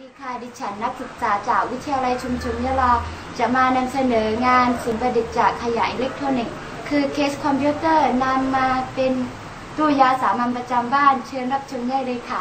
ดีค่ะ ดิฉันนักศึกษาจากวิทยาลัยชุมชนยะลา จะมานำเสนองานสิ่งประดิษฐ์จากขยะอิเล็กทรอนิกส์คือเคสคอมพิวเตอร์นำมาเป็นตู้ยาสามัญประจำบ้าน เชิญรับชมได้เลยค่ะ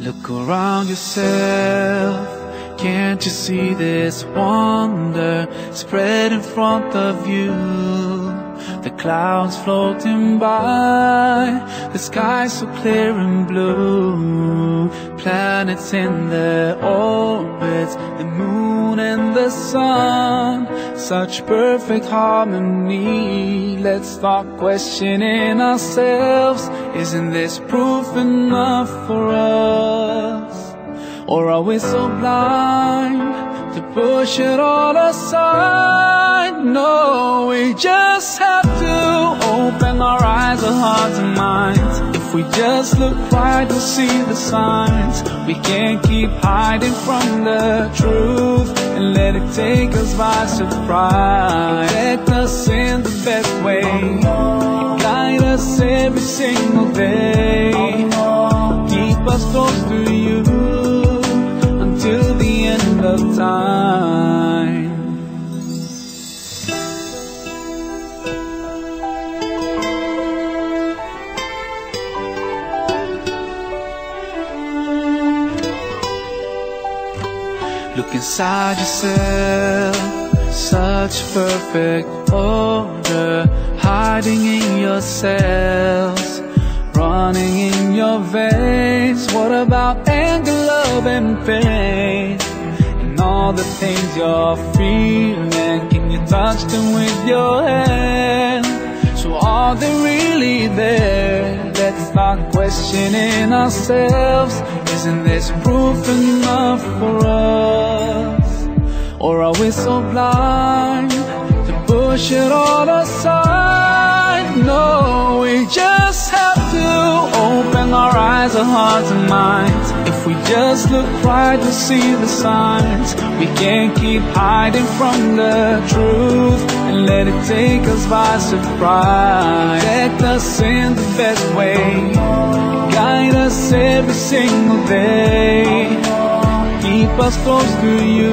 Look around yourself. Can't you see this wonder spread in front of you? The clouds floating by, the sky so clear and blue. Planets in their orbits, the moon and the sun. Such perfect harmony. Let's stop questioning ourselves. Isn't this proof enough for us? Or are we so blind to push it all aside? No, we just have to open our eyes, our hearts and minds. If we just look right, we'll see the signs. We can't keep hiding from the truth and let it take us by surprise. Protect us in the best way. Guide us every single day. Look inside yourself, such perfect order, hiding in your cells, running in your veins. What about anger, love, and pain? And all the things you're feeling, can you touch them with your hand? So are they really there? Questioning ourselves. Isn't this proof enough for us? Or are we so blind to push it all aside? No, we just have eyes, our hearts and minds. If we just look right, we'll see the signs. We can't keep hiding from the truth and let it take us by surprise. Protect us in the best way. Guide us every single day. Keep us close to you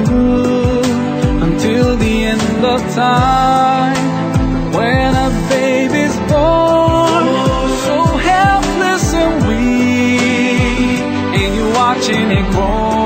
until the end of time. Watching it